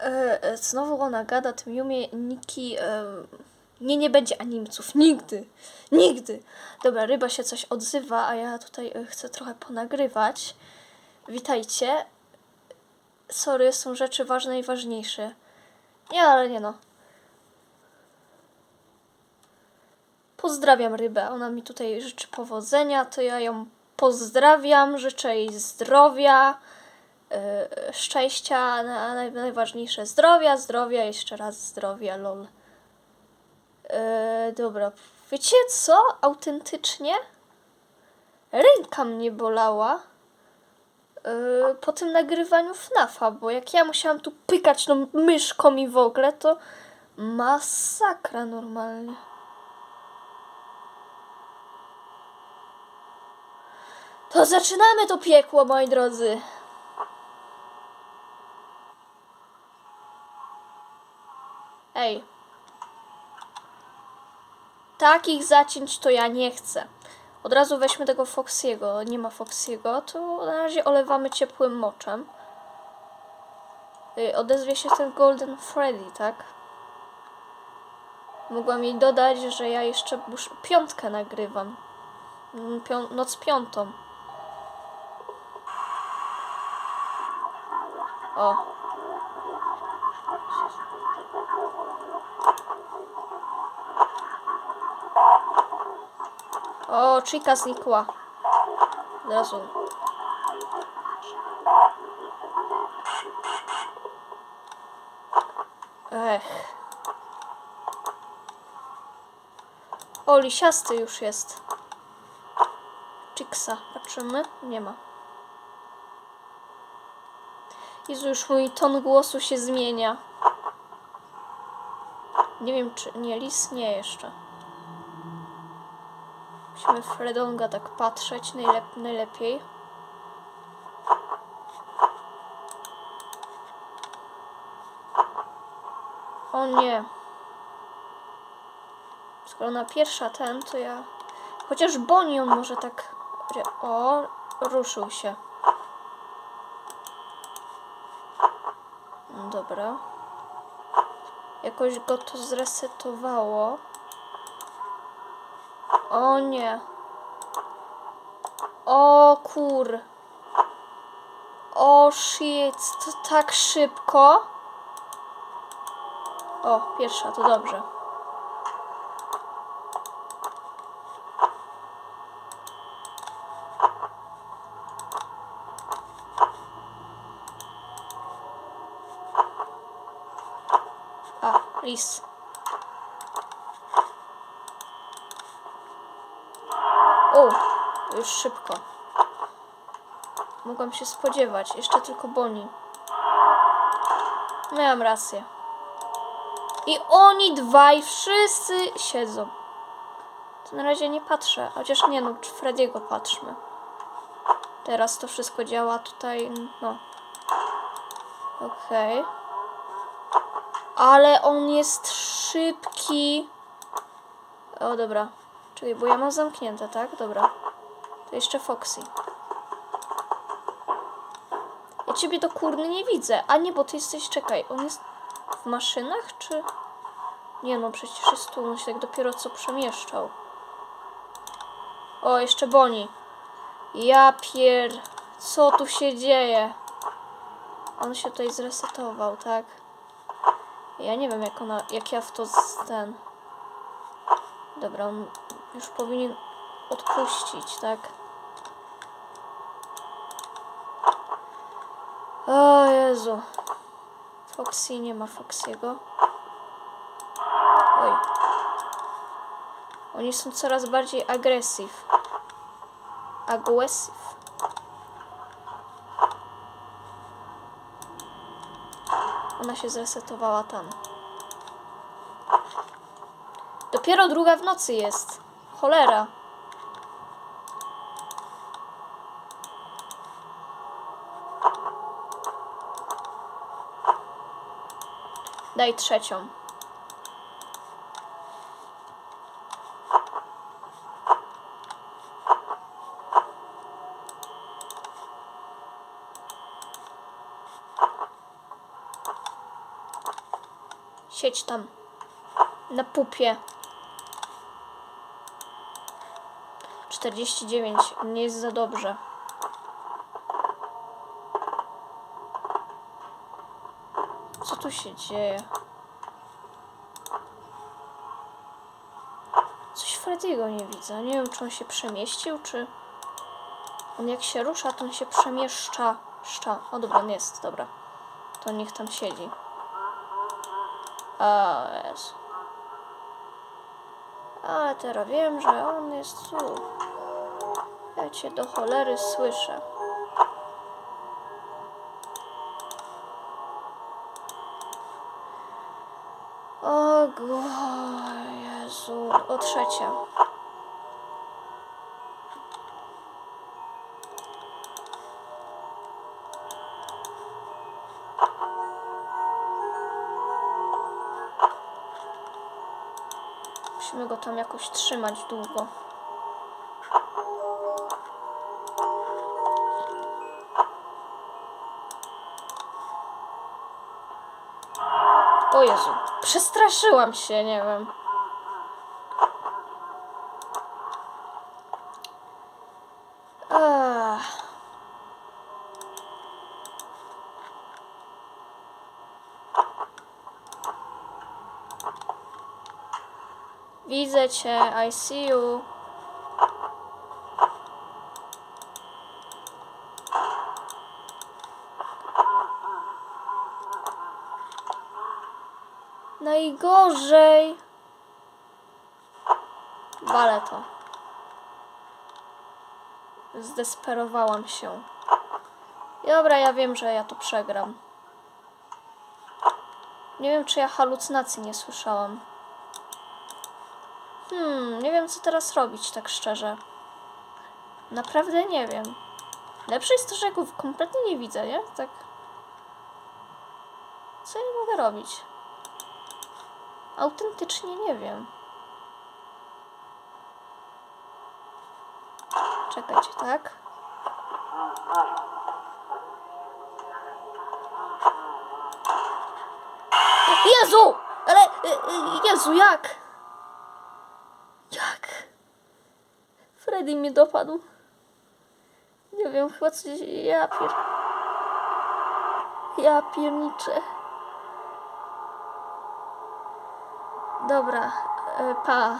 E, e, znowu ona gada tym Yumie Niki. E, nie, nie będzie animców. Nigdy. Nigdy. Dobra, ryba się coś odzywa, a ja tutaj chcę trochę ponagrywać. Witajcie. Sorry, są rzeczy ważne i ważniejsze. Nie, ale nie no. Pozdrawiam rybę. Ona mi tutaj życzy powodzenia, to ja ją pozdrawiam, życzę jej zdrowia, szczęścia, na, naj, najważniejsze zdrowia, zdrowia, jeszcze raz zdrowia, lol. Yy, dobra, wiecie co? Autentycznie? Ręka mnie bolała yy, po tym nagrywaniu FNAFa, bo jak ja musiałam tu pykać tą myszką i w ogóle, to masakra normalnie. To zaczynamy to piekło, moi drodzy. Ej. Takich zacięć to ja nie chcę. Od razu weźmy tego Foxiego. Nie ma Foxiego, to na razie olewamy ciepłym moczem. Y, Odezwie się ten Golden Freddy, tak? Mogłam jej dodać, że ja jeszcze piątkę nagrywam. Mm, Pią noc piątą. O. O, Chica znikła. Od razu. Ech. O, lisiasty już jest. Chicksa. Patrzymy? Nie ma. Jezu, już mój ton głosu się zmienia. Nie wiem, czy... Nie, lis nie jeszcze. Musimy Fredonga tak patrzeć najlep najlepiej. O nie. Skoro na pierwsza ten, to ja... Chociaż Bonnie on może tak... O, ruszył się. Dobra. Jakoś go to zresetowało. O nie. O kur. O shit, to tak szybko. O, pierwsza, to dobrze. O, już szybko. Mogłam się spodziewać. Jeszcze tylko Boni. Miałam rację. I oni dwaj wszyscy siedzą. To na razie nie patrzę. Chociaż nie no, czy Frediego patrzmy. Teraz to wszystko działa tutaj, no. Okej. Okay. Ale on jest szybki. O, dobra. Czekaj, bo ja mam zamknięte, tak? Dobra. To jeszcze Foxy. Ja ciebie do kurny nie widzę. A nie, bo ty jesteś, czekaj, on jest w maszynach, czy... Nie no, przecież jest tu, on się tak dopiero co przemieszczał. O, jeszcze Boni. Ja pier... Co tu się dzieje? On się tutaj zresetował, tak? Ja nie wiem, jak ona, jak ja w to z ten... Dobra, on już powinien odpuścić, tak? O Jezu. Foxy, nie ma Foxiego. Oj. Oni są coraz bardziej agresyw. Aggressive. Ona się zresetowała tam. Dopiero druga w nocy jest. Cholera. Daj trzecią. Siedź tam. Na pupie. 49. Nie jest za dobrze. Co tu się dzieje? Coś Frediego nie widzę. Nie wiem, czy on się przemieścił, czy... On jak się rusza, to on się przemieszcza. Szcza. O, dobra, on jest, dobra. To niech tam siedzi. A, jest. Ale teraz wiem, że on jest tu. Ja cię do cholery słyszę. O, go, Jezu, o trzecia. Musimy go tam jakoś trzymać długo. O Jezu, przestraszyłam się, nie wiem. Widzę cię, I see you. Najgorzej. Walę to. Zdesperowałam się. Dobra, ja wiem, że ja to przegram. Nie wiem, czy ja halucynacji nie słyszałam. Hmm, nie wiem co teraz robić, tak szczerze. Naprawdę nie wiem. Lepsze jest to, że ja go kompletnie nie widzę, nie? Tak. Co ja mogę robić? Autentycznie nie wiem. Czekajcie, tak? Jezu! Ale... y, y, Jezu? Jak? Freddy mnie dopadł. Nie wiem, chyba coś... Ja pier... Ja pierniczę. Dobra, e, pa.